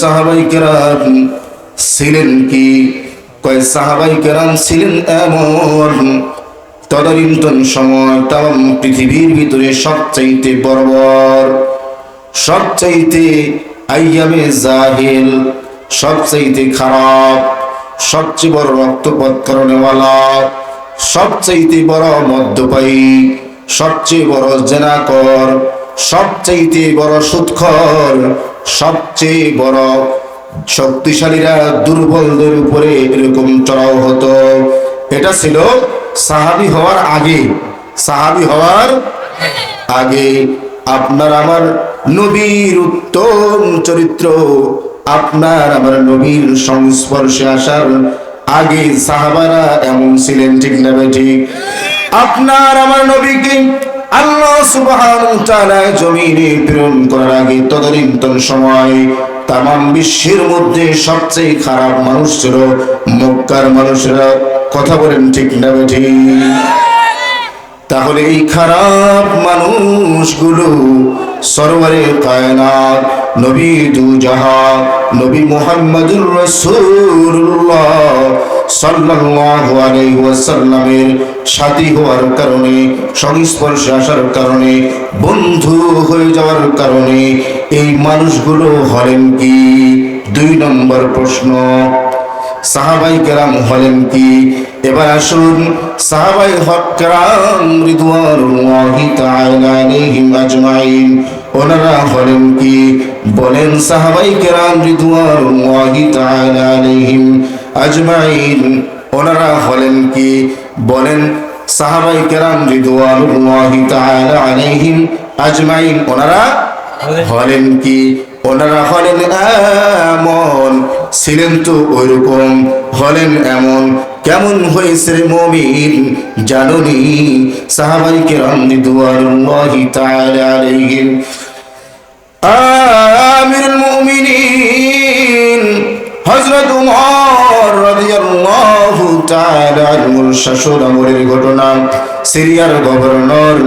সাহাবাই কেরাম ছিলেন কি? কয় সাহাবাই কেরাম ছিলেন এমন তদানীন্তন সময় তাম পৃথিবীর ভিতরে সবচাইতে বর্বর, সবচাইতে আইয়ামে জাহিল, সবচাইতে খারাপ, সবচেয়ে বড় রক্তপাত কারণেওয়ালা সবচাইতে বড় মদ্যপায়ী, সবচেয়ে বড় জেনাকর, সবচাইতে বড় সুৎখর সবচেয়ে বড় শক্তিশালীরা দুর্বলদের উপরে এরকম চড়াও হতো। এটা ছিল সাহাবি হওয়ার আগে। সাহাবি হওয়ার আগে আপনার আমার নবীর উত্তম চরিত্র, আপনার আমার নবীর সংস্পর্শে আসার আগে সাহাবারা এমন ছিলেন, ঠিক না ঠিক। আপনার আমার নবীকে আল্লাহ সুবহানাহু জমিনে প্রেরণ করার আগে তদরিন্তন সময় তাম বিশ্বের মধ্যে সবচেয়ে খারাপ মানুষ ছিল মক্কার মানুষেরা। কথা বলেন ঠিক না ঠিক তাহলে এই খারাপ মানুষগুলো সরওয়ারে কায়নাত, নবী দু জাহা নবী মুহাম্মদুর রাসূলুল্লাহ সাল্লাল্লাহু আলাইহি ওয়াসাল্লামের সাথী হওয়ার কারণে, সংস্পর্শে আসার কারণে, বন্ধু হয়ে যাওয়ার কারণে এই মানুষগুলো হলেন কি? দুই নম্বর প্রশ্ন সাহাবাই কেরাম হলেন কি? এবার আসুন সাহাবাই হক কেরাম রিদওয়ানুল্লাহি তাআলা আলাইহিম আজমাইন। ওনারা হলেন কি? বলেন সাহাবাই কেরাম রিদওয়ানুল্লাহি তাআলা আলাইহিম আজমাইন। ওনারা হলেন কি? বলেন সাহাবাই কেরাম রিদওয়ানুল্লাহি তাআলা আলাইহিম আজমাইন। ওনারা হলেন। কি? ওনারা হলেন এমন ছিলেন তো ওইরকম হলেন এমন। কেমন হয়েছে মমিন? জানুনি। সাহাবাই কেরাম রিদওয়ানুল্লাহি তাআলা আলাইহিম। আমিরুল মুমিনিন। হযরত উমর রাদিয়াল্লাহু তাআলা আনহুর শাসন আমলের ঘটনা। সিরিয়ার গভর্নর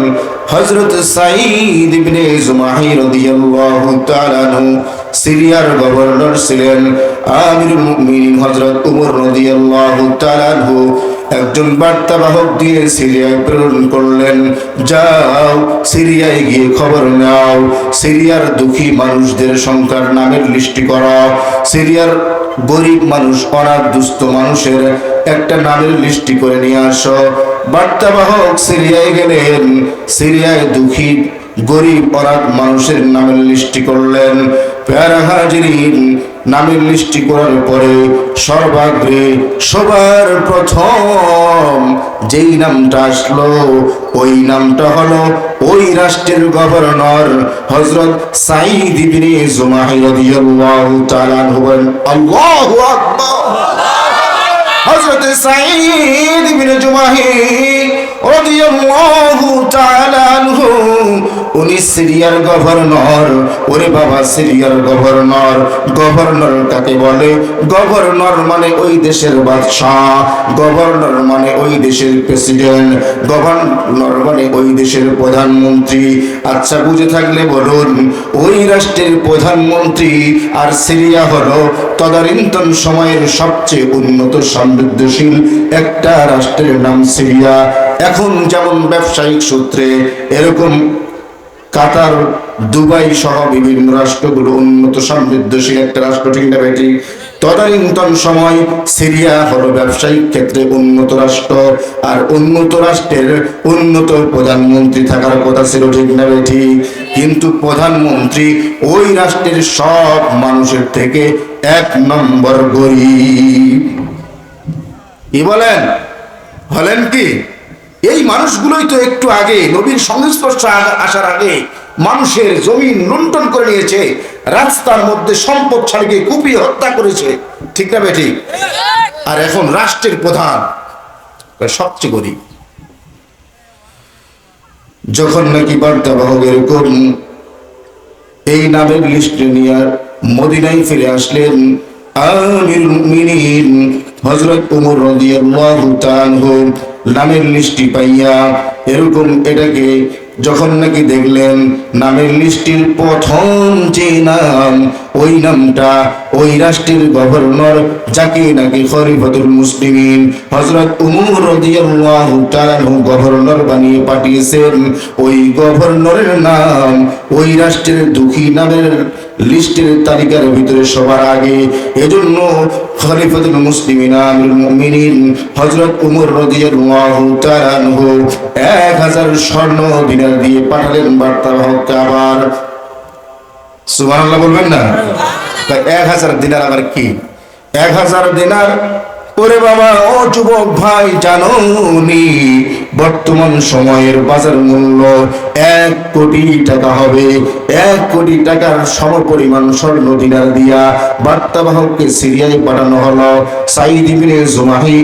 হযরত সাঈদ ইবনে জুমাহি রাদিয়াল্লাহু তাআলা আনহু সিরিয়ার গভর্নর ছিলেন আমিরুল মুমিনিন হযরত উমর রাদিয়াল্লাহু তাআলা আনহু। একজন বার্তাবাহক দিয়ে সিরিয়ায় প্রেরণ করলেন, যাও সিরিয়ায় গিয়ে খবর নাও, সিরিয়ার দুঃখী মানুষদের সংখ্যার নামের লিস্টি করা। সিরিয়ার গরিব মানুষ অনাথ দুস্থ মানুষের একটা নামের লিস্টি করে নিয়ে আসো। বার্তাবাহক সিরিয়ায় গেলেন, সিরিয়ায় দুঃখী, গরিব, অনাথ মানুষের নামের লিস্টি করলেন। প্যারা হাজিরিন নামের করার পরে সর্বাগ্রে সবার প্রথম যেই নামটা আসলো ওই নামটা হলো ওই রাষ্ট্রের গভর্নর হজরত সাইদ ইবনে জুমাহি রাদিয়াল্লাহু তাআলা আনহু বলেন, আল্লাহু আকবার! হযরত সাঈদ ইবনে জুমাহি উনি সিরিয়ার গভর্নর। ওরে বাবা, সিরিয়ার গভর্নর। গভর্নর কাকে বলে? গভর্নর মানে ওই দেশের বাদশাহ। গভর্নর মানে ওই দেশের প্রেসিডেন্ট। গভর্নর মানে ওই দেশের প্রধানমন্ত্রী। আচ্ছা বুঝে থাকলে বলুন, ওই রাষ্ট্রের প্রধানমন্ত্রী আর সিরিয়া হলো তদানীন্তন সময়ের সবচেয়ে উন্নত সমৃদ্ধশীল একটা রাষ্ট্রের নাম সিরিয়া। এখন যেমন ব্যবসায়িক সূত্রে এরকম কাতার, দুবাই সহ বিভিন্ন রাষ্ট্রগুলো উন্নত সমৃদ্ধশীল একটা রাষ্ট্র, ঠিক না তদানীন্তন সময় সিরিয়া হলো ব্যবসায়িক ক্ষেত্রে উন্নত রাষ্ট্র আর উন্নত রাষ্ট্রের উন্নত প্রধানমন্ত্রী থাকার কথা ছিল, ঠিক না বেটি কিন্তু প্রধানমন্ত্রী ওই রাষ্ট্রের সব মানুষের থেকে এক নম্বর গরিব। কি বলেন? হলেন কি? এই মানুষগুলোই তো একটু আগে নবীর সংস্পর্শ আসার আগে মানুষের জমিন লুণ্ঠন করে নিয়েছে, রাস্তার মধ্যে সম্পদ ছাড়িয়ে কুপিয়ে হত্যা করেছে। ঠিক না বেটি আর এখন রাষ্ট্রের প্রধান সবচেয়ে গরিব। যখন নাকি বার্তাবাহক এরকম এই নামের লিস্টে নিয়ে মদিনায় ফিরে আসলেন আমির মুমিনিন হযরত ওমর রাদিয়াল্লাহু তাআলা নামের লিস্টটি পাইয়া এরকম এটাকে যখন নাকি দেখলেন, নামের লিস্টির প্রথম যে নাম, ওই নামটা ওই রাষ্ট্রের গভর্নর যাকে নাকি খরিফাতুল মুসলিমিন হযরত উমর রাদিয়াল্লাহু গভর্নর বানিয়ে পাঠিয়েছেন, ওই গভর্নরের নাম ওই রাষ্ট্রের দুঃখী নামের লিস্টের তালিকার ভিতরে সবার আগে এজন্য খলিফাতুল মুসলিমিন আমিরুল মুমিনিন হযরত উমর রাদিয়াল্লাহু তাআলা আনহু 1000 স্বর্ণ দিনার দিয়ে পাঠালেন বার্তা হক আবার সুবহানাল্লাহ বলবেন না? এক হাজার দিনার আবার কি? 1000 দিনার ওরে বাবা, ও যুবক ভাই, জানো বর্তমান সময়ের বাজার মূল্য এক কোটি টাকা হবে। এক কোটি টাকার সমপরিমাণ স্বর্ণ দিনার দিয়া বার্তাবাহককে সিরিয়ায় পাঠানো হলো। জুমাহি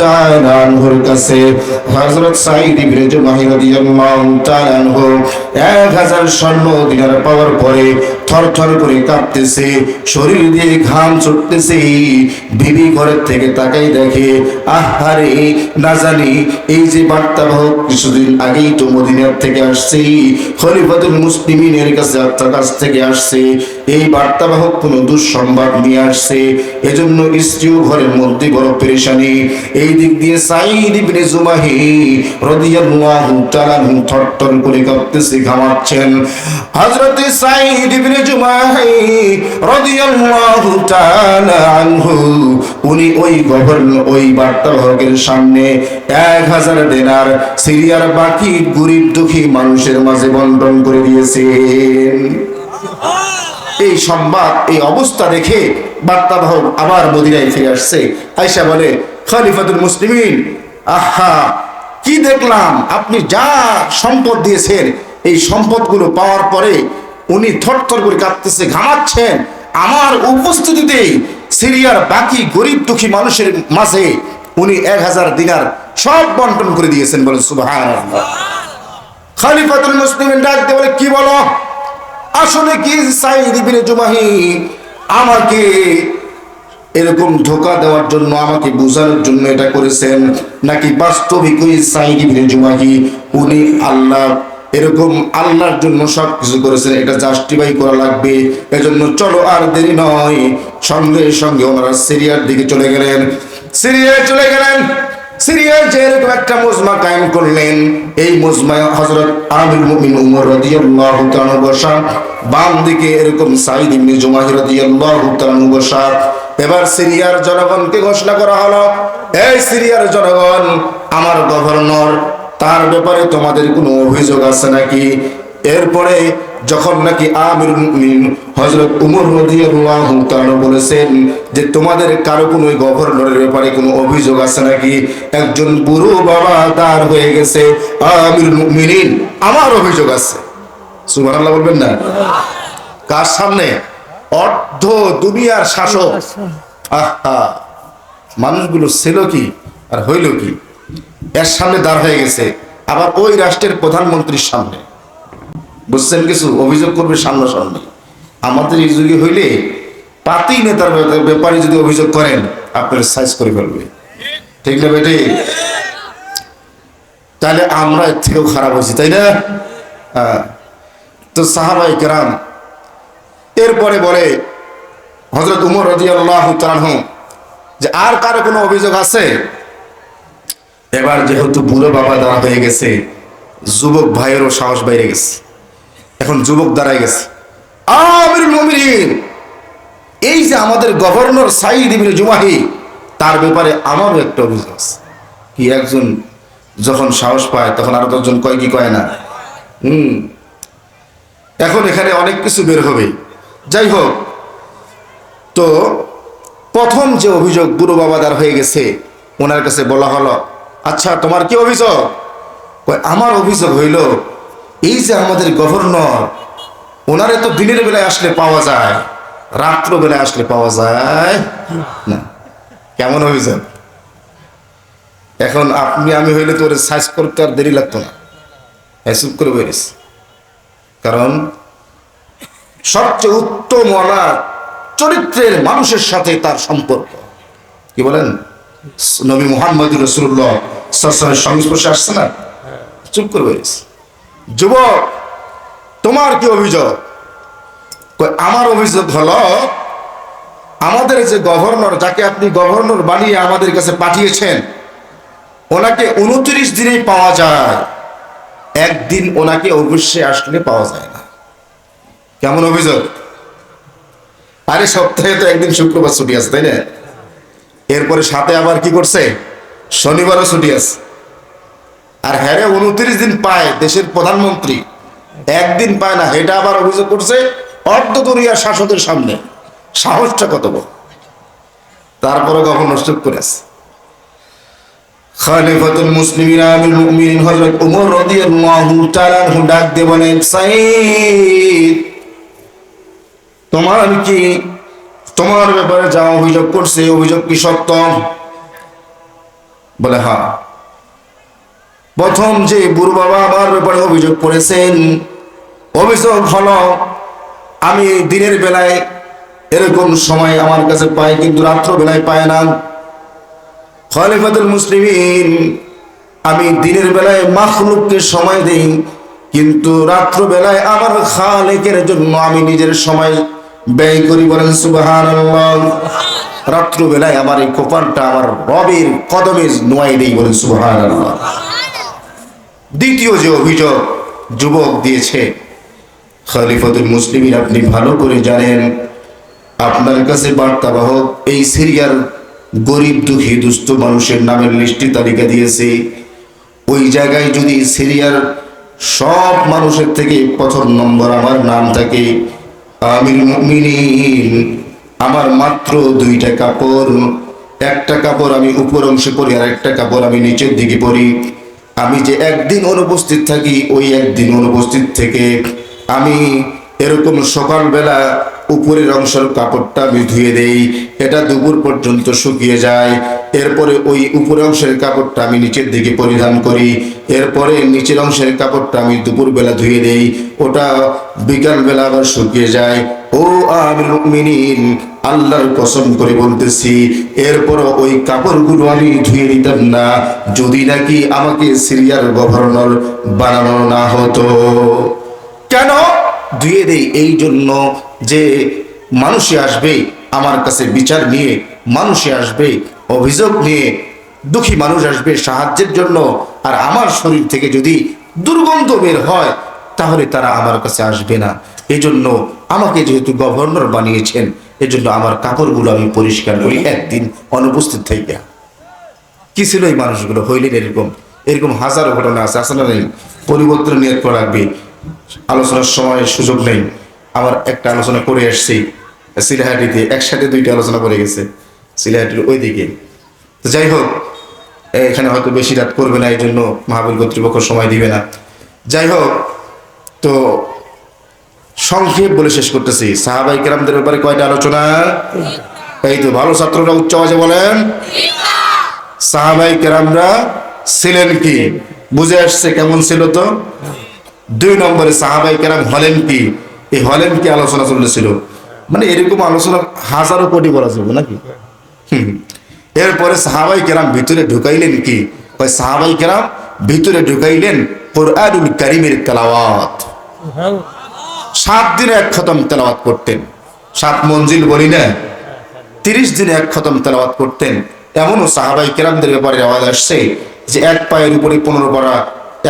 তাআলা আনহুর কাছে। হযরত জুমাহি তাআলা আনহু 1000 স্বর্ণ দিনার পাওয়ার পরে থরথর করে কাঁপতেছে, শরীর দিয়ে ঘাম ছুটতেছে। বিবি ঘরের থেকে তাকাই দেখে, আহারে, না জানি, এই যে বার্তাবাহক কিছুদিন আগেই তো মদিনার থেকে আসছে। খলিফাতুল মুসলিমিনের কাছে আপনার কাছ থেকে আসছে। এই বার্তাবাহক কোন দুঃসংবাদ নিয়ে আসছে। এজন্য স্ত্রীও ঘরের মধ্যে বড় পেরেশানি। এই দিক দিয়ে সাইদ ইবনে জুমাহি রাদিয়াল্লাহু তাআলা থরথর করে কাঁপতেছে, ঘামাচ্ছেন। হযরত সাইদ ইবনে জুমাহি রাদিয়াল্লাহু তাআলা আনহু, উনি ওই গভর্নর, ওই বার্তাবাহকের সামনে এক হাজার দেনার সিরিয়ার বাকি গরিব দুঃখী মানুষের মাঝে বন্টন করে দিয়েছেন। এই সংবাদ, এই অবস্থা দেখে বার্তাবাহক আবার মদিনায় ফিরে আসছে। আয়সা বলে, খলিফাতুল মুসলিমিন, আহা, কি দেখলাম? আপনি যা সম্পদ দিয়েছেন, এই সম্পদগুলো পাওয়ার পরে উনি থরথর করে কাঁদতেছে, ঘামাচ্ছেন। আমার উপস্থিতিতে সিরিয়ার বাকি গরিব দুঃখী মানুষের মাঝে উনি এক হাজার দিনার সব বন্টন করে দিয়েছেন বলে সুবাহ খলিফাতুল মুসলিমিন ডাক দিয়ে বলে, কি বলো? আসলে কি সাইদ ইবনে জুমাহি আমাকে এরকম ধোকা দেওয়ার জন্য, আমাকে বোঝানোর জন্য এটা করেছেন? নাকি বাস্তবিক ওই সাইদ ইবনে জুমাহি, উনি আল্লাহ, এরকম আল্লাহর জন্য সব কিছু করেছেন, এটা জাস্টিফাই করা লাগবে। এজন্য চলো আর দেরি নয়, সঙ্গে সঙ্গে ওনারা সিরিয়ার দিকে চলে গেলেন। সিরিয়ায় চলে গেলেন। সিরিয়ায় যে এরকম একটা মুজমা কায়েম করলেন, এই মুজমায় হযরত আমির মুমিন উমর রাদিয়াল্লাহু তাআলা বসা বাম দিকে এরকম সাইদ ইবনে জুমাহি রাদিয়াল্লাহু তাআলা বসা। এবার সিরিয়ার জনগণকে ঘোষণা করা হলো, এই সিরিয়ার জনগণ, আমার গভর্নর, তার ব্যাপারে তোমাদের কোনো অভিযোগ আছে নাকি? এরপরে যখন নাকি আমির হযরত উমর রাদিয়াল্লাহু তাআলা বলেছেন যে তোমাদের কারও কোনো গভর্নরের ব্যাপারে কোনো অভিযোগ আছে নাকি? একজন বুড়ো বাবা দাঁড় হয়ে গেছে আমির মুমিনিন, আমার অভিযোগ আছে। সুবহানাল্লাহ বলবেন না? কার সামনে? অর্ধ দুনিয়ার শাসক। আহা, মানুষগুলো ছিল কি আর হইল কি? এর সামনে দাঁড় হয়ে গেছে। আবার ওই রাষ্ট্রের প্রধানমন্ত্রীর সামনে। বুঝছেন কিছু? অভিযোগ করবে সামনাসামনি আমাদের এই যুগে হইলে পাতি নেতার ব্যাপারে- যদি অভিযোগ করেন, আপনার সাইজ করে ফেলবে। ঠিক না বেটে? তাহলে আমরা এর থেকেও খারাপ হয়েছি, তাই না? তো সাহাবাই কেরাম এরপরে বলে হজরত উমর রাজি আল্লাহ যে আর কারও কোনো অভিযোগ আছে? এবার যেহেতু বুড়ো বাবা দাঁড়া হয়ে গেছে, যুবক ভাইয়েরও সাহস বাইরে গেছে। এখন যুবক দাঁড়ায় গেছে। আমির মুমিনিন, এই যে আমাদের গভর্নর সাইদ ইবনে জুমাহি, তার ব্যাপারে আমারও একটা অভিযোগ আছে। কি একজন যখন সাহস পায়, তখন আরও দশজন কয় কি কয় না? হুম। এখন এখানে অনেক কিছু বের হবে। যাই হোক, তো প্রথম যে অভিযোগ বুড়ো বাবাদার হয়ে গেছে, ওনার কাছে বলা হলো আচ্ছা তোমার কি অভিযোগ? আমার অভিযোগ হইল এই যে আমাদের গভর্নর, ওনারে তো দিনের বেলায় আসলে পাওয়া যায়, রাত্র বেলায় আসলে পাওয়া যায়। না, কেমন অভিযোগ এখন আপনি, আমি হইলে তো ওরে সাইজ করতে আর দেরি লাগতো না। হ্যাসুপ করে বেরিস কারণ সবচেয়ে উত্তম ওয়ালা চরিত্রের মানুষের সাথে তার সম্পর্ক। কি বলেন? নবী মোহাম্মদ রসুল্লাহ সংস্পর্শে আসছে না? চুপ করে বলিস যুবক, তোমার কি অভিযোগ? আমার অভিযোগ হলো, আমাদের যে গভর্নর, যাকে আপনি গভর্নর বানিয়ে আমাদের কাছে পাঠিয়েছেন, ওনাকে উনত্রিশ দিনেই পাওয়া যায়। একদিন ওনাকে অবশ্যই আসলে পাওয়া যায় না। কেমন অভিযোগ? আরে, সপ্তাহে তো একদিন শুক্রবার ছুটি আছে, তাই না? এরপরে সাথে আবার কি করছে? শনিবারও ছুটি আছে। আর হ্যারে উনত্রিশ দিন পায় দেশের প্রধানমন্ত্রী। একদিন পায় না এটা আবার অভিযোগ করছে অর্ধদরিয়া শাসকের সামনে। সাহসটা কত বড়। তারপরে গভর্নর চুপ করে আছে। মুসলিমিন আমির মুমিনিন হযরত ওমর রাদিয়াল্লাহু তাআলা ডাক তোমার কি, তোমার ব্যাপারে যা অভিযোগ করছে অভিযোগ কি সত্য? বলে হ্যাঁ। প্রথম যে বুড়ো বাবা আমার ব্যাপারে অভিযোগ করেছেন, অভিযোগ হলো, আমি দিনের বেলায় এরকম সময় আমার কাছে পাই, কিন্তু রাত্র বেলায় পায় না। খলিফাতুল মুসলিমিন, আমি দিনের বেলায় মাখলুককে সময় দেই, কিন্তু রাত্র বেলায় আমার খালেকের জন্য আমি নিজের সময় ব্যয় করি বলেন সুবহানাল্লাহ। রাত্র বেলায় আমার এই কোপানটা আমার রবের কদমে নোয়াই দেই বলেন সুবহানাল্লাহ। দ্বিতীয় যে অভিযোগ যুবক দিয়েছে, খলিফাতুল মুসলিমিন, আপনি ভালো করে জানেন, আপনার কাছে বার্তাবাহক, এই সিরিয়ার গরিব দুঃখী দুস্থ মানুষের নামের লিস্টি তালিকা দিয়েছে। ওই জায়গায় যদি সিরিয়ার সব মানুষের থেকে প্রথম নম্বর আমার নাম থাকে আমির মুমিনিন, আমার মাত্র দুইটা কাপড়, একটা কাপড় আমি উপর অংশে পরি আর একটা কাপড় আমি নিচের দিকে পরি। আমি যে একদিন অনুপস্থিত থাকি, ওই একদিন অনুপস্থিত থেকে আমি এরকম সকালবেলা উপরের অংশের কাপড়টা আমি ধুয়ে দেই, এটা দুপুর পর্যন্ত শুকিয়ে যায়। এরপরে ওই উপরের অংশের কাপড়টা আমি নিচের দিকে পরিধান করি। এরপরে নিচের অংশের কাপড়টা আমি দুপুরবেলা ধুয়ে দেই, ওটা বিকালবেলা আবার শুকিয়ে যায়। ও আমির মুমিনিন, আল্লাহর কসম করে বলতেছি এরপর ওই কাপড়গুলো আমি ধুয়ে নিতাম না, যদি নাকি আমাকে সিরিয়ার গভর্নর বানানো না হতো। কেন? ধুয়ে দেই এই জন্য যে মানুষে আসবে আমার কাছে বিচার নিয়ে, মানুষে আসবে অভিযোগ নিয়ে, দুঃখী মানুষ আসবে সাহায্যের জন্য, আর আমার শরীর থেকে যদি দুর্গন্ধ বের হয়, তাহলে তারা আমার কাছে আসবে না। এজন্য আমাকে যেহেতু গভর্নর বানিয়েছেন, এজন্য আমার কাপড়গুলো আমি পরিষ্কার করি একদিন অনুপস্থিত থেকে। কি ছিল এই মানুষগুলো? হইলেন এরকম। এরকম হাজারো ঘটনা আছে আসলে নেই? পরিবর্তন নিয়ে করা লাগবে। আলোচনার সময় সুযোগ নেই। আমার একটা আলোচনা করে আসছি। সিলেহাটিতে একসাথে দুইটা আলোচনা করে গেছে, সিলেহাটির ওই দিকে তো যাই হোক, এখানে হয়তো বেশি রাত করবে না এই জন্য মহাবীর কর্তৃপক্ষ সময় দিবে না। যাই হোক, তো সংক্ষেপ বলে শেষ করতেছি। সাহাবাই কেরামদের ব্যাপারে কয়টা আলোচনা? এই তো ভালো ছাত্ররা উচ্চ আওয়াজে বলেন। সাহাবাই কেরামরা ছিলেন কি? বুঝে আসছে কেমন ছিল তো? দুই নম্বরে সাহাবাই কেরাম হলেন কি? এই হলেন কি আলোচনা চলেছিল মানে এরকম আলোচনা হাজারো কোটি বলা যাবে নাকি। এরপরে সাহাবাই কেরাম ভিতরে ঢুকাইলেন কি? ওই সাহাবাই কেরাম ভিতরে ঢুকাইলেন কোরআনুল কারিমের তেলাওয়াত। সাত দিনে এক খতম তেলাওয়াত করতেন। সাত মঞ্জিল বলি না, তিরিশ দিনে এক খতম তেলাওয়াত করতেন। এমনও সাহাবাই কেরামদের ব্যাপারে আওয়াজ আসছে যে এক পায়ের উপরে পনেরো পারা,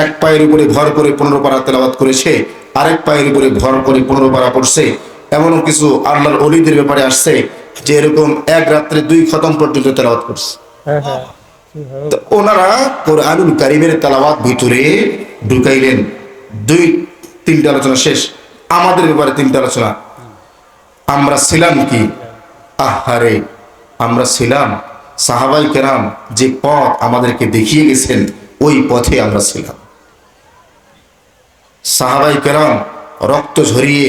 এক পায়ের উপরে ভর করে পনেরো পারা তেলাওয়াত করেছে, আরেক পায়ের উপরে ভর করে পনেরো পারা পড়ছে। এমনও কিছু আল্লাহর অলিদের ব্যাপারে আসছে যে এরকম এক রাত্রে দুই খতম পর্যন্ত তেলাওয়াত করছে। ওনারা কোরআনুল কারিমের তেলাওয়াত ভিতরে ঢুকাইলেন। দুই, তিনটা আলোচনা শেষ। আমাদের ব্যাপারে তিনটা আলোচনা। আমরা ছিলাম কি? আহারে, আমরা ছিলাম সাহাবাই কেরাম যে পথ আমাদেরকে দেখিয়ে গেছেন, ওই পথে আমরা ছিলাম। সাহাবাই কেরাম রক্ত ঝরিয়ে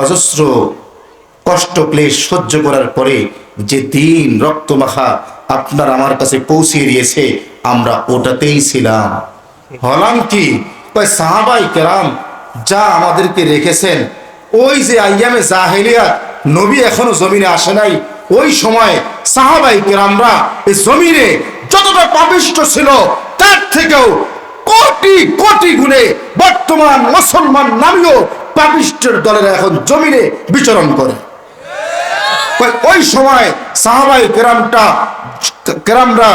অজস্র কষ্ট ক্লেশ সহ্য করার পরে যে দিন রক্ত মাখা আপনার আমার কাছে পৌঁছে দিয়েছে, আমরা ওটাতেই ছিলাম। হলাম কি? সাহাবাই কেরাম যা আমাদেরকে রেখেছেন। ওই যে আইয়ামে জাহেলিয়া নবী এখনও জমিনে আসে নাই, ওই সময় সাহাবাই কেরামরা এই জমিনে যতটা পাপিষ্ট ছিল, তার থেকেও কোটি কোটি গুণে বর্তমান মুসলমান নামীয় পাপিষ্টের দলেরা এখন জমিনে বিচরণ করে। ওই সময় সাহাবাই কেরামটা, কেরামরা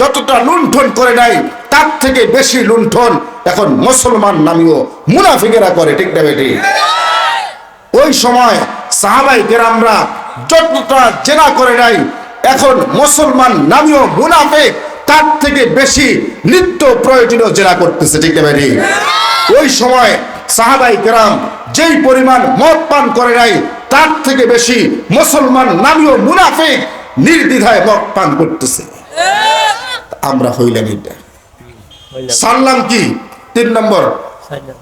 যতটা লুণ্ঠন করে নাই তার থেকে বেশি লুণ্ঠন এখন মুসলমান নামীয় মুনাফিকেরা করে, ঠিক না বেটি? ওই সময় সাহাবাই কেরামরা যতটা জেনা করে নাই, এখন মুসলমান নামীয় মুনাফিক তার থেকে বেশি নিত্য প্রয়োজনীয় জেনা করতেছে, ঠিক না ওই সময় সাহাবাই কেরাম যেই পরিমাণ মদ পান করে নাই, তার থেকে বেশি মুসলমান নামীয় মুনাফিক নির্দ্বিধায় মদ পান করতেছে। আমরা হইলাম এটা। সারলাম কি? তিন নম্বর।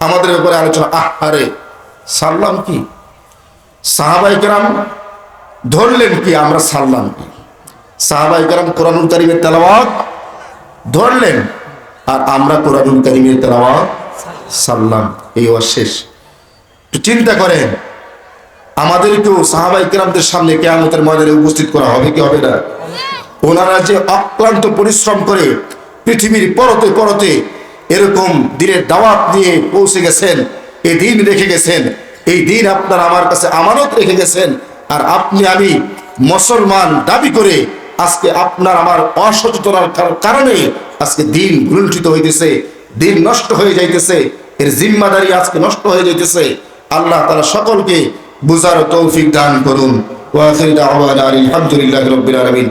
আমাদের ব্যাপারে আলোচনা আহ আরে সারলাম কি? সাহাবাই কেরাম ধরলেন কি আমরা সারলাম কি? সাহাবাই কেরাম কোরআনুল কারিমের তেলাওয়াত ধরলেন আর আমরা কোরআনুল কারিমের তেলাওয়াত সারলাম এই ওয়াজ শেষ। একটু চিন্তা করেন আমাদেরকেও সাহাবাই কেরামদের সামনে কেয়ামতের ময়দানে উপস্থিত করা হবে কি হবে না? ওনারা যে অক্লান্ত পরিশ্রম করে পৃথিবীর পরতে পরতে এরকম দিনের দাওয়াত নিয়ে পৌঁছে গেছেন এই দিন রেখে গেছেন, এই দিন আপনার আমার কাছে আমানত রেখে গেছেন, আর আপনি আমি মুসলমান দাবি করে আজকে আপনার আমার অসচেতনার কারণে আজকে দিন লুণ্ঠিত হইতেছে, দিন নষ্ট হয়ে যাইতেছে, এর জিম্মাদারি আজকে নষ্ট হয়ে যাইতেছে। আল্লাহ তারা সকলকে বুঝার তৌফিক দান করুন। ওয়া আখির দাওয়ানা আলহামদুলিল্লাহি রাব্বিল আলামিন।